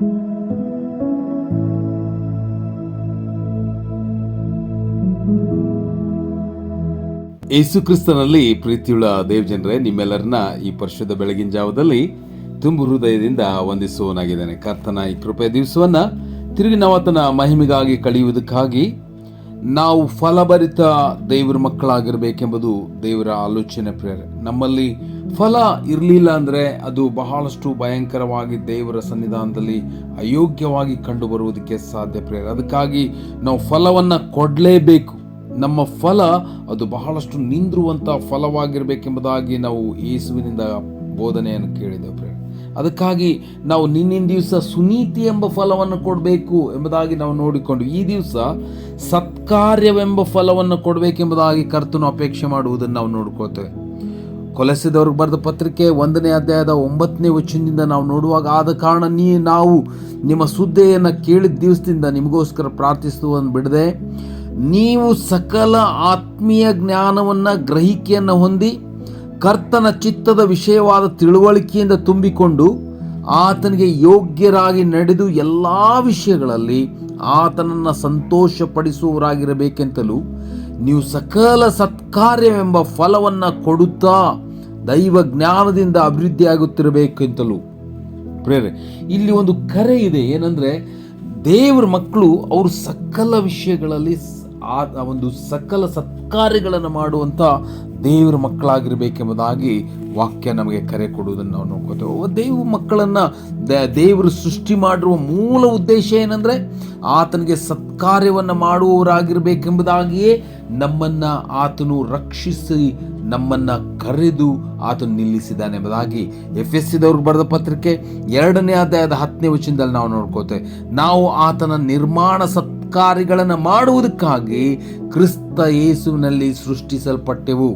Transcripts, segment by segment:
ಯೇಸು ಕ್ರಿಸ್ತನಲ್ಲಿ ಪ್ರೀತಿಯುಳ್ಳ ದೇವ್ ಜನರೇ ನಿಮ್ಮೆಲ್ಲರನ್ನ ಈ ಪರಿಶುದ್ಧ ಬೆಳಗಿನ ಜಾವದಲ್ಲಿ ತುಂಬ ಹೃದಯದಿಂದ ವಂದಿಸುವನಾಗಿದ್ದೇನೆ ಕರ್ತನ ಈ ಕೃಪೆ ದಿವಸವನ್ನ ತಿರುಗಿ ನಾವು ಆತನ ಮಹಿಮೆಗಾಗಿ, ಕಳೆಯುವುದಕ್ಕಾಗಿ ನಾವು ಫಲಭರಿತ ದೇವರ ಮಕ್ಕಳಾಗಿರಬೇಕೆಂಬುದು ದೇವರ ಆಲೋಚನೆ ಪ್ರೇರೆ ನಮ್ಮಲ್ಲಿ ಫಲ ಇರಲಿಲ್ಲ ಅಂದರೆ ಅದು ಬಹಳಷ್ಟು ಭಯಂಕರವಾಗಿ ದೇವರ ಸನ್ನಿಧಾನದಲ್ಲಿ ಅಯೋಗ್ಯವಾಗಿ ಕಂಡುಬರುವುದಕ್ಕೆ ಸಾಧ್ಯ ಪ್ರೇರೆ ಅದಕ್ಕಾಗಿ ನಾವು ಫಲವನ್ನು ಕೊಡಲೇಬೇಕು. ನಮ್ಮ ಫಲ ಅದು ಬಹಳಷ್ಟು ನಿಂದಿರುವಂಥ ಫಲವಾಗಿರಬೇಕೆಂಬುದಾಗಿ ನಾವು ಯೇಸುವಿನಿಂದ ಬೋಧನೆಯನ್ನು ಕೇಳಿದ್ದೇವೆ ಪ್ರೇರೆ ಅದಕ್ಕಾಗಿ ನಾವು ನಿನ್ನಿನ ದಿವಸ ಸುನೀತಿ ಎಂಬ ಫಲವನ್ನು ಕೊಡಬೇಕು ಎಂಬುದಾಗಿ ನಾವು ನೋಡಿಕೊಂಡು ಈ ದಿವಸ ಸತ್ಕಾರ್ಯವೆಂಬ ಫಲವನ್ನು ಕೊಡಬೇಕೆಂಬುದಾಗಿ ಕರ್ತನು ಅಪೇಕ್ಷೆ ಮಾಡುವುದನ್ನು ನಾವು ನೋಡ್ಕೋತೇವೆ ಕೊಲೆಸಿದವ್ರಿಗೆ ಬರೆದ ಪತ್ರಿಕೆ ಒಂದನೇ ಅಧ್ಯಾಯದ ಒಂಬತ್ತನೇ ವಚನದಿಂದ ನಾವು ನೋಡುವಾಗ ಆದ ಕಾರಣ ನೀ ನಾವು ನಿಮ್ಮ ಸುದ್ದೆಯನ್ನು ಕೇಳಿದ ದಿವಸದಿಂದ ನಿಮಗೋಸ್ಕರ ಪ್ರಾರ್ಥಿಸುವುದನ್ನು ಬಿಡದೆ, ನೀವು ಸಕಲ ಆತ್ಮೀಯ ಜ್ಞಾನವನ್ನು ಗ್ರಹಿಕೆಯನ್ನು ಹೊಂದಿ ಕರ್ತನ ಚಿತ್ತದ ವಿಷಯವಾದ ತಿಳುವಳಿಕೆಯಿಂದ ತುಂಬಿಕೊಂಡು ಆತನಿಗೆ ಯೋಗ್ಯರಾಗಿ ನಡೆದು ಎಲ್ಲ ವಿಷಯಗಳಲ್ಲಿ ಆತನನ್ನು ಸಂತೋಷಪಡಿಸುವವರಾಗಿರಬೇಕೆಂತಲೂ ನೀವು ಸಕಲ ಸತ್ಕಾರ್ಯವೆಂಬ ಫಲವನ್ನು ಕೊಡುತ್ತಾ ದೈವ ಜ್ಞಾನದಿಂದ ಅಭಿವೃದ್ಧಿಯಾಗುತ್ತಿರಬೇಕೆಂತಲೂ. ಪ್ರೇರೆ, ಇಲ್ಲಿ ಒಂದು ಕರೆ ಇದೆ. ಏನಂದ್ರೆ ದೇವ್ರ ಮಕ್ಕಳು ಅವರು ಸಕಲ ವಿಷಯಗಳಲ್ಲಿ ಆ ಒಂದು ಸಕಲ ಸತ್ಕಾರ್ಯಗಳನ್ನು ಮಾಡುವಂಥ ದೇವರ ಮಕ್ಕಳಾಗಿರಬೇಕೆಂಬುದಾಗಿ ವಾಕ್ಯ ನಮಗೆ ಕರೆ ಕೊಡುವುದನ್ನು ನಾವು ನೋಡ್ಕೋತೇವೆ. ದೇವ ಮಕ್ಕಳನ್ನು ದೇವರು ಸೃಷ್ಟಿ ಮಾಡಿರುವ ಮೂಲ ಉದ್ದೇಶ ಏನಂದರೆ ಆತನಿಗೆ ಸತ್ಕಾರ್ಯವನ್ನು ಮಾಡುವವರಾಗಿರಬೇಕೆಂಬುದಾಗಿಯೇ ನಮ್ಮನ್ನು ಆತನು ರಕ್ಷಿಸಿ, ನಮ್ಮನ್ನು ಕರೆದು ಆತನು ನಿಲ್ಲಿಸಿದ್ದಾನೆ ಎಂಬುದಾಗಿ ಎಫ್ ಎಸ್ ಸಿದವ್ರಿಗೆ ಬರೆದ ಪತ್ರಿಕೆ ಎರಡನೇ ಅಧ್ಯಾಯದ ಹತ್ತನೇ ವಚನದಲ್ಲಿ ನಾವು ನೋಡ್ಕೋತೇವೆ. ನಾವು ಆತನ ನಿರ್ಮಾಣ ಸತ್ಕಾರ್ಯಗಳನ್ನು ಮಾಡುವುದಕ್ಕಾಗಿ ಕ್ರಿಸ್ತ ಯೇಸುವಿನಲ್ಲಿ ಸೃಷ್ಟಿಸಲ್ಪಟ್ಟೆವು.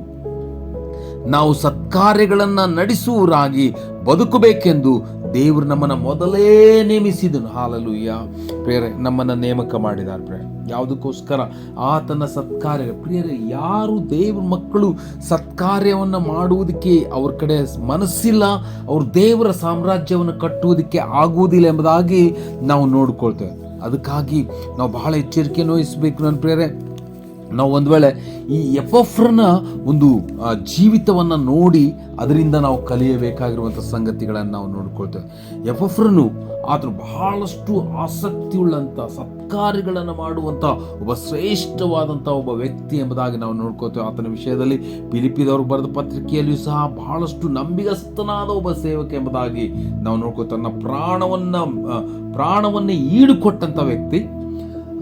ನಾವು ಸತ್ಕಾರ್ಯಗಳನ್ನು ನಡೆಸುವರಾಗಿ ಬದುಕಬೇಕೆಂದು ದೇವರು ನಮ್ಮನ್ನು ಮೊದಲೇ ನೇಮಿಸಿದನು. ಹಾಲಲುಯ್ಯ ಪ್ರೇರೆ ನಮ್ಮನ್ನು ನೇಮಕ ಮಾಡಿದ್ದಾರೆ ಪ್ರೇರೆ ಯಾವುದಕ್ಕೋಸ್ಕರ? ಆತನ ಸತ್ಕಾರ್ಯ. ಪ್ರಿಯರೇ, ಯಾರು ದೇವ್ರ ಮಕ್ಕಳು ಸತ್ಕಾರ್ಯವನ್ನು ಮಾಡುವುದಕ್ಕೆ ಅವ್ರ ಕಡೆ ಮನಸ್ಸಿಲ್ಲ, ಅವ್ರ ದೇವರ ಸಾಮ್ರಾಜ್ಯವನ್ನು ಕಟ್ಟುವುದಕ್ಕೆ ಆಗುವುದಿಲ್ಲ ಎಂಬುದಾಗಿ ನಾವು ನೋಡ್ಕೊಳ್ತೇವೆ. ಅದಕ್ಕಾಗಿ ನಾವು ಬಹಳ ಎಚ್ಚರಿಕೆಯನ್ನು ವಹಿಸಬೇಕು ನನ್ನ ಪ್ರೇರೆ ನಾವು ಒಂದು ವೇಳೆ ಈ ಎಫ್ಎಫ್ರನ ಒಂದು ಜೀವಿತವನ್ನು ನೋಡಿ ಅದರಿಂದ ನಾವು ಕಲಿಯಬೇಕಾಗಿರುವಂಥ ಸಂಗತಿಗಳನ್ನು ನಾವು ನೋಡ್ಕೊಳ್ತೇವೆ. ಎಫ್ಎಫ್ರನು ಆದರೂ ಬಹಳಷ್ಟು ಆಸಕ್ತಿಯುಳ್ಳಂಥ ಸತ್ಕಾರ್ಯಗಳನ್ನು ಮಾಡುವಂಥ ಒಬ್ಬ ಶ್ರೇಷ್ಠವಾದಂಥ ಒಬ್ಬ ವ್ಯಕ್ತಿ ಎಂಬುದಾಗಿ ನಾವು ನೋಡ್ಕೋತೇವೆ ಆತನ ವಿಷಯದಲ್ಲಿ ಪಿಲಿಪಿದವರು ಬರೆದ ಪತ್ರಿಕೆಯಲ್ಲಿಯೂ ಸಹ ಬಹಳಷ್ಟು ನಂಬಿಗಸ್ತನಾದ ಒಬ್ಬ ಸೇವಕ ಎಂಬುದಾಗಿ ನಾವು ನೋಡ್ಕೋ ತನ್ನ ಪ್ರಾಣವನ್ನು ಪ್ರಾಣವನ್ನೇ ಈಡುಕೊಟ್ಟಂಥ ವ್ಯಕ್ತಿ.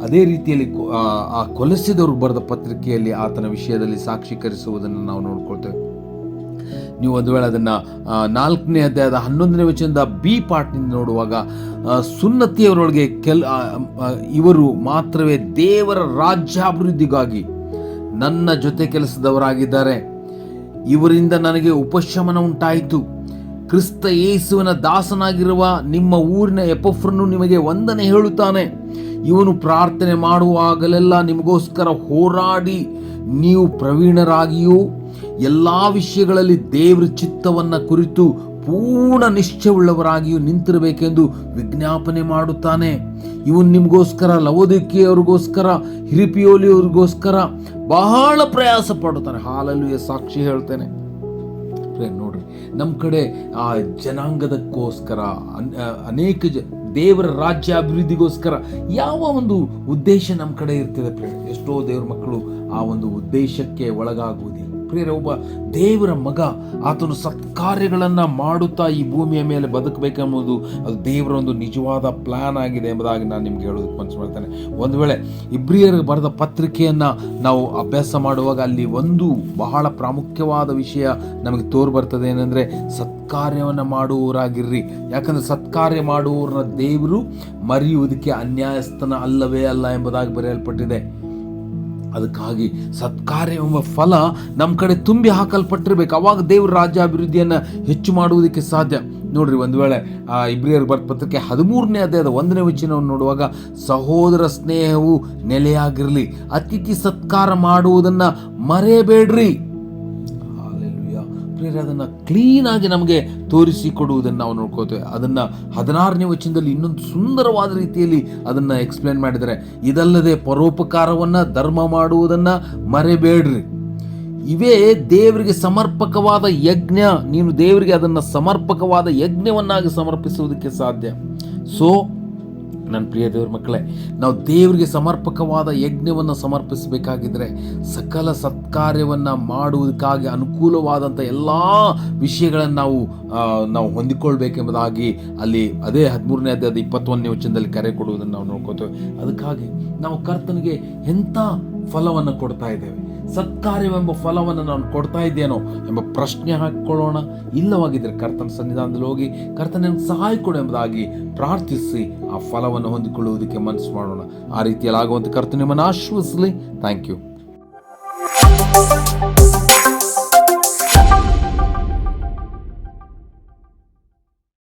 ಅದೇ ರೀತಿಯಲ್ಲಿ ಆ ಕೊಲೆಸಿದವರು ಬರೆದ ಪತ್ರಿಕೆಯಲ್ಲಿ ಆತನ ವಿಷಯದಲ್ಲಿ ಸಾಕ್ಷೀಕರಿಸುವುದನ್ನು ನಾವು ನೋಡ್ಕೊಳ್ತೇವೆ. ನೀವು ಒಂದು ವೇಳೆ ಅದನ್ನು ನಾಲ್ಕನೇ ಅಧ್ಯಾಯದ ಹನ್ನೊಂದನೇ ವಚನದ ಬಿ ಪಾರ್ಟ್ನಿಂದ ನೋಡುವಾಗ ಸುನ್ನತಿಯವರೊಳಗೆ ಕೆಲ್ ಇವರು ಮಾತ್ರವೇ ದೇವರ ರಾಜ್ಯಾಭಿವೃದ್ಧಿಗಾಗಿ ನನ್ನ ಜೊತೆ ಕೆಲಸದವರಾಗಿದ್ದಾರೆ. ಇವರಿಂದ ನನಗೆ ಉಪಶಮನ ಉಂಟಾಯಿತು. ಕ್ರಿಸ್ತ ಯೇಸುವಿನ ದಾಸನಾಗಿರುವ ನಿಮ್ಮ ಊರಿನ ಎಪಫ್ರನ್ನು ನಿಮಗೆ ವಂದನೆ ಹೇಳುತ್ತಾನೆ. ಇವನು ಪ್ರಾರ್ಥನೆ ಮಾಡುವಾಗಲೆಲ್ಲ ನಿಮಗೋಸ್ಕರ ಹೋರಾಡಿ ನೀವು ಪ್ರವೀಣರಾಗಿಯೂ ಎಲ್ಲ ವಿಷಯಗಳಲ್ಲಿ ದೇವರ ಚಿತ್ತವನ್ನು ಕುರಿತು ಪೂರ್ಣ ನಿಶ್ಚಯವುಳ್ಳವರಾಗಿಯೂ ನಿಂತಿರಬೇಕೆಂದು ವಿಜ್ಞಾಪನೆ ಮಾಡುತ್ತಾನೆ. ಇವನು ನಿಮಗೋಸ್ಕರ ಹಿರಿಪಿಯೋಲಿ ಹಿರಿಪಿಯೋಲಿಯವ್ರಿಗೋಸ್ಕರ ಬಹಳ ಪ್ರಯಾಸ ಪಡುತ್ತಾನೆ. ಹಾಲಲ್ಲೂ ಸಾಕ್ಷಿ ಹೇಳ್ತೇನೆ. ನೋಡ್ರಿ ನಮ್ಮ ಕಡೆ ಆ ಜನಾಂಗದಕ್ಕೋಸ್ಕರ ಅನ್- ಅನೇಕ ಜ ದೇವರ ರಾಜ್ಯ ಅಭಿವೃದ್ಧಿಗೋಸ್ಕರ ಯಾವ ಒಂದು ಉದ್ದೇಶ ನಮ್ಮ ಕಡೆ ಇರ್ತದೆ ಫ್ರೆಂಡ್ ಎಷ್ಟೋ ದೇವರ ಮಕ್ಕಳು ಆ ಒಂದು ಉದ್ದೇಶಕ್ಕೆ ಒಳಗಾಗುವುದಿಲ್ಲ. ಪ್ರೇರ ಒಬ್ಬ ದೇವರ ಮಗ ಆತನು ಸತ್ಕಾರ್ಯಗಳನ್ನು ಮಾಡುತ್ತಾ ಈ ಭೂಮಿಯ ಮೇಲೆ ಬದುಕಬೇಕೆಂಬುದು ಅದು ದೇವರ ಒಂದು ನಿಜವಾದ ಪ್ಲಾನ್ ಆಗಿದೆ ಎಂಬುದಾಗಿ ನಾನು ನಿಮ್ಗೆ ಹೇಳೋದಕ್ಕೆ ಮನಸ್ಸು ಮಾಡ್ತೇನೆ. ಒಂದು ವೇಳೆ ಇಬ್ರಿಯರಿಗೆ ಬರೆದ ಪತ್ರಿಕೆಯನ್ನು ನಾವು ಅಭ್ಯಾಸ ಮಾಡುವಾಗ ಅಲ್ಲಿ ಒಂದು ಬಹಳ ಪ್ರಾಮುಖ್ಯವಾದ ವಿಷಯ ನಮಗೆ ತೋರು ಬರ್ತದೆ ಏನಂದರೆ ಸತ್ಕಾರ್ಯವನ್ನು ಮಾಡುವವರಾಗಿರ್ರಿ. ಯಾಕಂದರೆ ಸತ್ಕಾರ್ಯ ಮಾಡುವವರನ್ನ ದೇವರು ಮರೆಯುವುದಕ್ಕೆ ಅನ್ಯಾಯಸ್ಥನ ಅಲ್ಲವೇ ಅಲ್ಲ ಎಂಬುದಾಗಿ ಬರೆಯಲ್ಪಟ್ಟಿದೆ. ಅದಕ್ಕಾಗಿ ಸತ್ಕಾರ್ಯ ಎಂಬ ಫಲ ನಮ್ಮ ಕಡೆ ತುಂಬಿ ಹಾಕಲ್ಪಟ್ಟಿರಬೇಕು. ಅವಾಗ ದೇವ್ರ ರಾಜ್ಯಾಭಿವೃದ್ಧಿಯನ್ನು ಹೆಚ್ಚು ಮಾಡುವುದಕ್ಕೆ ಸಾಧ್ಯ. ನೋಡ್ರಿ, ಒಂದು ವೇಳೆ ಆ ಇಬ್ರಿಯರ್ ಬರ್ತ ಪತ್ರಿಕೆ ಹದಿಮೂರನೇ ಅಧ್ಯಾಯದ ಒಂದನೇ ವಚನವನ್ನು ನೋಡುವಾಗ, ಸಹೋದರ ಸ್ನೇಹವು ನೆಲೆಯಾಗಿರಲಿ, ಅತಿಥಿ ಸತ್ಕಾರ ಮಾಡುವುದನ್ನು ಮರೆಯಬೇಡ್ರಿ. ಅದನ್ನು ಕ್ಲೀನಾಗಿ ನಮಗೆ ತೋರಿಸಿಕೊಡುವುದನ್ನು ನಾವು ನೋಡ್ಕೋತೇವೆ ಅದನ್ನು ಹದಿನಾರನೇ ವಚನದಲ್ಲಿ ಇನ್ನೊಂದು ಸುಂದರವಾದ ರೀತಿಯಲ್ಲಿ ಅದನ್ನು ಎಕ್ಸ್ಪ್ಲೇನ್ ಮಾಡಿದರೆ ಇದಲ್ಲದೆ ಪರೋಪಕಾರವನ್ನು, ಧರ್ಮ ಮಾಡುವುದನ್ನು ಮರೆಬೇಡ್ರಿ ಇವೇ ದೇವರಿಗೆ ಸಮರ್ಪಕವಾದ ಯಜ್ಞ. ನೀನು ದೇವರಿಗೆ ಅದನ್ನು ಸಮರ್ಪಕವಾದ ಯಜ್ಞವನ್ನಾಗಿ ಸಮರ್ಪಿಸುವುದಕ್ಕೆ ಸಾಧ್ಯ. ಸೊ ನನ್ನ ಪ್ರಿಯ ದೇವ್ರ ಮಕ್ಕಳೇ, ನಾವು ದೇವರಿಗೆ ಸಮರ್ಪಕವಾದ ಯಜ್ಞವನ್ನು ಸಮರ್ಪಿಸಬೇಕಾಗಿದ್ದರೆ ಸಕಲ ಸತ್ಕಾರ್ಯವನ್ನು ಮಾಡುವುದಕ್ಕಾಗಿ ಅನುಕೂಲವಾದಂಥ ಎಲ್ಲ ವಿಷಯಗಳನ್ನು ನಾವು ನಾವು ಹೊಂದಿಕೊಳ್ಬೇಕೆಂಬುದಾಗಿ ಅಲ್ಲಿ ಅದೇ ಹದಿಮೂರನೇ ಅಧ್ಯಾಯದ ಇಪ್ಪತ್ತೊಂದನೇ ವಚನದಲ್ಲಿ ಕರೆ ಕೊಡುವುದನ್ನು ನಾವು ನೋಡ್ಕೋತೇವೆ. ಅದಕ್ಕಾಗಿ ನಾವು ಕರ್ತನಿಗೆ ಎಂಥ ಫಲವನ್ನು ಕೊಡ್ತಾ ಇದ್ದೇವೆ? ಸತ್ಕಾರ್ಯವೆಂಬ ಫಲವನ್ನು ನಾನು ಕೊಡ್ತಾ ಇದ್ದೇನೋ ಎಂಬ ಪ್ರಶ್ನೆ ಹಾಕಿಕೊಳ್ಳೋಣ. ಇಲ್ಲವಾಗಿದ್ದರೆ ಕರ್ತನ ಸನ್ನಿಧಾನದಲ್ಲಿ ಹೋಗಿ ಕರ್ತನ ಸಹಾಯ ಕೊಡು ಎಂಬುದಾಗಿ ಪ್ರಾರ್ಥಿಸಿ ಆ ಫಲವನ್ನು ಹೊಂದಿಕೊಳ್ಳುವುದಕ್ಕೆ ಮನಸ್ಸು ಮಾಡೋಣ. ಆ ರೀತಿಯಲ್ಲಿ ಆಗುವಂಥ ಕರ್ತನ ನಿಮ್ಮನ್ನು ಆಶ್ವಸಿಸಲಿ ಥ್ಯಾಂಕ್ ಯು